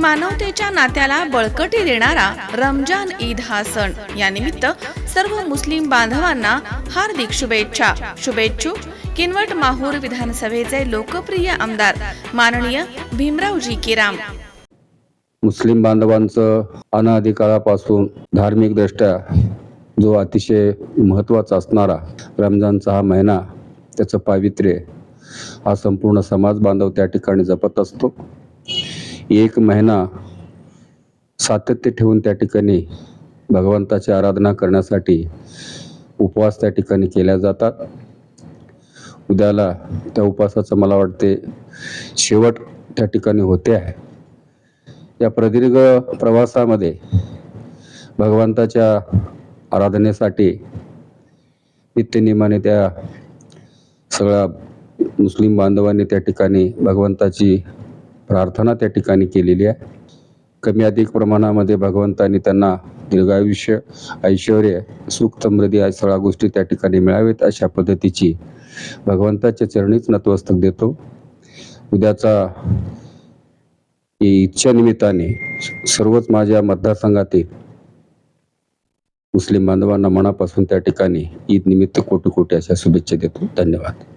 मानवतेच्या नात्याला बळकटी देणारा रमजान ईद हा सण. यानिमित्त सर्व मुस्लिम बांधवांना हार्दिक शुभेच्छा. शुभेच्छू. किनवट माहूर विधानसभेचे लोकप्रिय आमदार माननीय भीमरावजी किराम. मुस्लिम बांधवांचं अनाधिकाळापासून धार्मिक धार्मिकदृष्ट्या जो अतिशय महत्त्वाचा असणारा रमजानचा हा महिना त्याचं पावित्र्य हा संपूर्ण समाज बांधव त्या ठिकाणी जपत असतो. एक महिना सातत्य ठेवून त्या ठिकाणी भगवंताची आराधना करण्यासाठी उपवास त्या ठिकाणी केल्या जातात. उद्याला त्या उपवासाचं मला वाटते शेवट त्या ठिकाणी होते आहे. या प्रदीर्घ प्रवासामध्ये भगवंताच्या आराधनेसाठी नित्यनियमाने त्या सगळ्या मुस्लिम बांधवांनी त्या ठिकाणी भगवंताची प्रार्थना त्या ठिकाणी केलेली आहे. कमी अधिक प्रमाणामध्ये भगवंतांनी त्यांना दीर्घायुष्य ऐश्वर सुख समृद्धी या सगळ्या गोष्टी त्या ठिकाणी मिळावेत अशा पद्धतीची भगवंताच्या चरणीच नतमस्तक देतो. उद्याचा इच्छा निमित्ताने सर्वच माझ्या मतदारसंघातील मुस्लिम बांधवांना मनापासून त्या ठिकाणी ईद निमित्त कोटी कोटी अशा शुभेच्छा देतो. धन्यवाद.